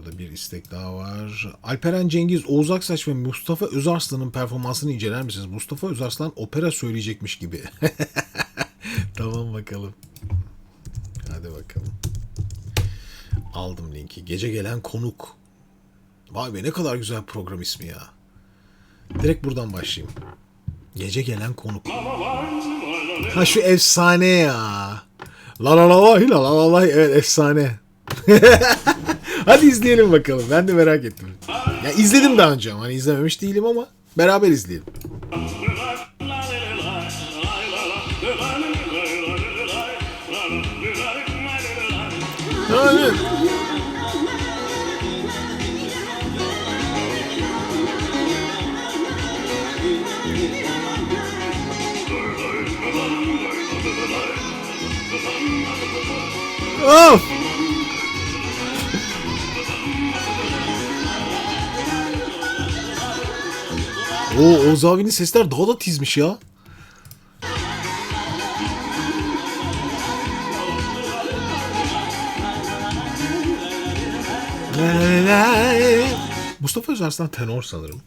arada bir istek daha var. Alperen Cengiz, Oğuz Aksaç ve Mustafa Özarslan'ın performansını inceler misiniz? Mustafa Özarslan opera söyleyecekmiş gibi. tamam bakalım. Hadi bakalım. Aldım linki. Gece gelen konuk. Vay be ne kadar güzel program ismi ya. Direkt buradan başlayayım. Gece gelen konuk. Ha şu efsane ya. La la la la la la la evet efsane. Hadi izleyelim bakalım. Ben de merak ettim. Ya izledim daha önce ama hani izlememiş değilim ama beraber izleyelim. Aynen. Of! Oo Oğuz abinin sesler daha da tizmiş ya. Mustafa Özarslan tenor sanırım.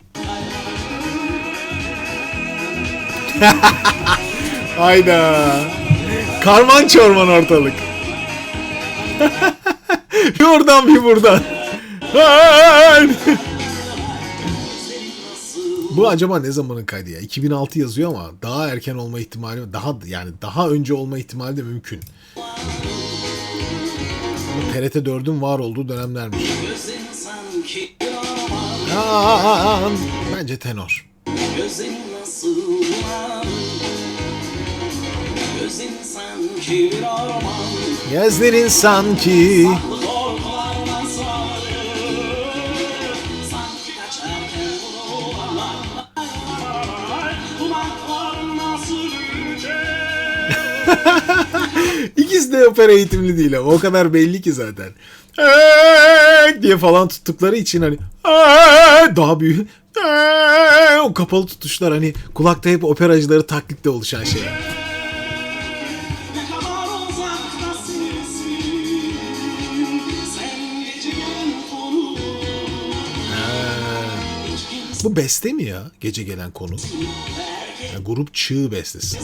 Hayda. Karman çorman ortalık. bir oradan bir buradan. Bu acaba ne zamanın kaydı ya? 2006 yazıyor ama daha erken olma ihtimali daha yani daha önce olma ihtimali de mümkün. Bu TRT 4'ün var olduğu dönemlermiş. Bence tenor. Gözün sanki bir orman Gözlerin sanki de opera eğitimli değil ama o kadar belli ki zaten. Diye falan tuttukları için hani daha büyük o kapalı tutuşlar hani kulakta hep operacıları taklitle oluşan şey. Konu Bu beste mi ya? Gece gelen konu. Ya, grup Çığ bestesi.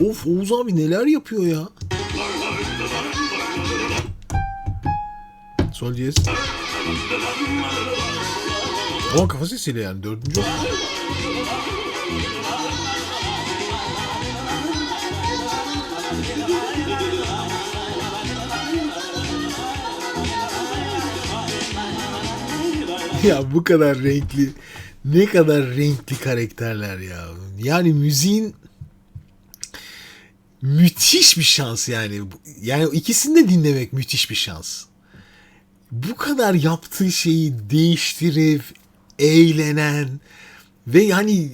Of Oğuz abi neler yapıyor ya? Sol diyez. Ama kafa sesiyle yani dördüncü. ya bu kadar renkli ne kadar renkli karakterler ya. Yani müziğin müthiş bir şans yani. Yani ikisini de dinlemek müthiş bir şans. Bu kadar yaptığı şeyi değiştirip eğlenen ve yani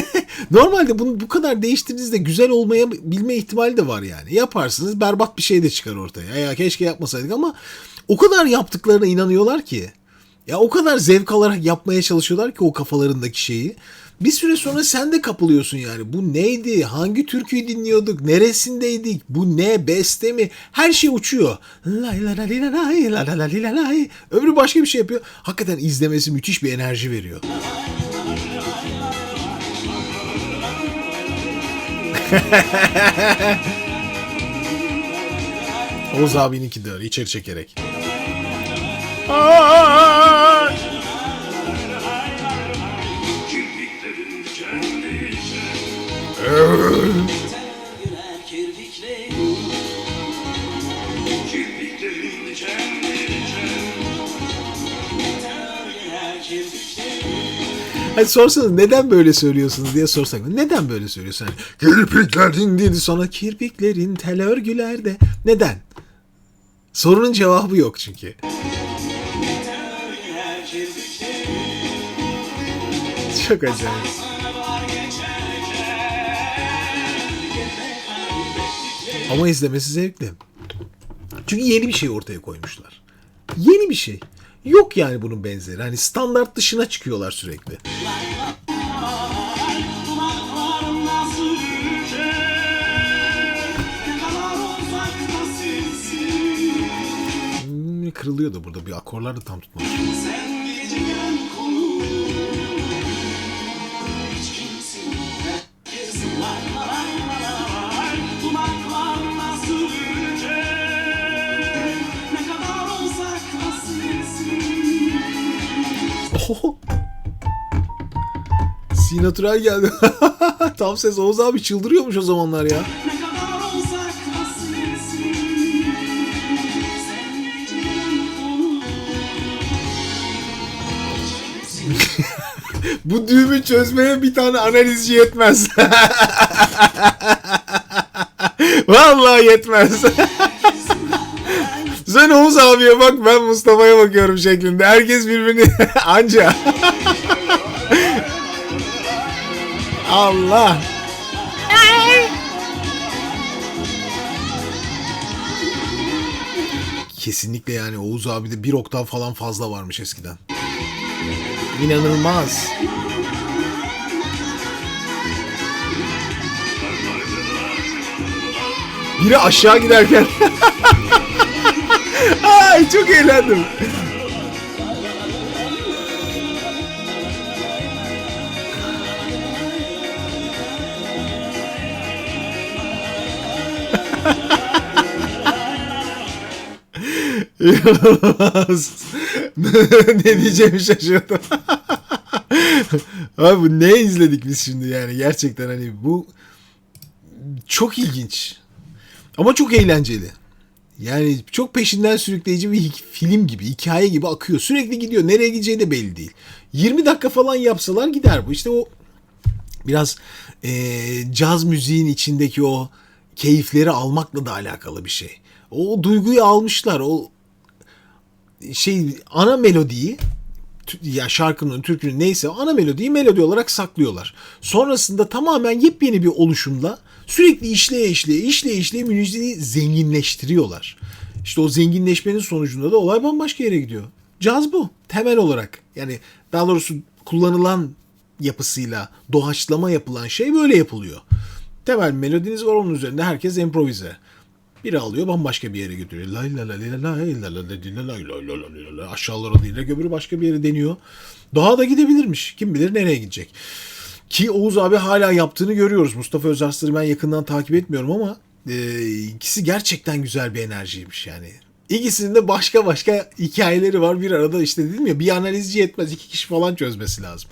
normalde bunu bu kadar değiştirdiğinizde güzel olmaya bilme ihtimali de var yani. Yaparsınız berbat bir şey de çıkar ortaya. Ya keşke yapmasaydık ama o kadar yaptıklarına inanıyorlar ki. Ya o kadar zevk alarak yapmaya çalışıyorlar ki o kafalarındaki şeyi. Bir süre sonra sen de kapılıyorsun yani. Bu neydi? Hangi türküyü dinliyorduk? Neresindeydik? Bu ne? Beste mi? Her şey uçuyor. Lay lay, la la la li la lay. Öbürü başka bir şey yapıyor. Hakikaten izlemesi müthiş bir enerji veriyor. Oğuz abininki de öyle içeri çekerek. Güler Hani sorsanız neden böyle söylüyorsunuz diye sorsak. Neden böyle söylüyorsun? Hani, kirpiklerin dedi sonra kirpiklerin tel örgüler de. Neden? Sorunun cevabı yok çünkü. Çok acayip. Ama izlemesi zevkli. Çünkü yeni bir şey ortaya koymuşlar. Yeni bir şey. Yok yani bunun benzeri. Hani standart dışına çıkıyorlar sürekli. Hmm, kırılıyordu burada. Bir akorlar da tam tutmamış. Oho. Sinatürel geldi. tam ses Oğuz abi çıldırıyormuş o zamanlar ya. Bu düğümü çözmeye bir tane analizci yetmez. Vallahi yetmez. Sen Oğuz abiye bak ben Mustafa'ya bakıyorum şeklinde. Herkes birbirini anca. Allah. Kesinlikle yani Oğuz abi de bir oktav falan fazla varmış eskiden. İnanılmaz. Biri aşağı giderken. Ay çok eğlendim. Ne diyeceğimi şaşırdım. Abi ne izledik biz şimdi yani gerçekten hani bu çok ilginç. Ama çok eğlenceli. Yani çok peşinden sürükleyici bir film gibi, hikaye gibi akıyor. Sürekli gidiyor. Nereye gideceği de belli değil. 20 dakika falan yapsalar gider bu. İşte o biraz eee, caz müziğin içindeki o keyifleri almakla da alakalı bir şey. O duyguyu almışlar. O şey ana melodiyi ya şarkının, türkünün neyse ana melodiyi melodi olarak saklıyorlar. Sonrasında tamamen yepyeni bir oluşumla sürekli işleye işleye işleye işleye müziği zenginleştiriyorlar. İşte o zenginleşmenin sonucunda da olay bambaşka yere gidiyor. Caz bu temel olarak. Yani daha doğrusu kullanılan yapısıyla doğaçlama yapılan şey böyle yapılıyor. Temel melodiniz var onun üzerinde herkes improvize. Biri alıyor bambaşka bir yere götürüyor. La la la la la la. Aşağılara değil de öbürü başka bir yere deniyor. Daha da gidebilirmiş. Kim bilir nereye gidecek. Ki Oğuz abi hala yaptığını görüyoruz. Mustafa Özarslan'ı ben yakından takip etmiyorum ama e, ikisi gerçekten güzel bir enerjiymiş yani. İkisinin de başka başka hikayeleri var bir arada işte dedim ya bir analizci yetmez iki kişi falan çözmesi lazım.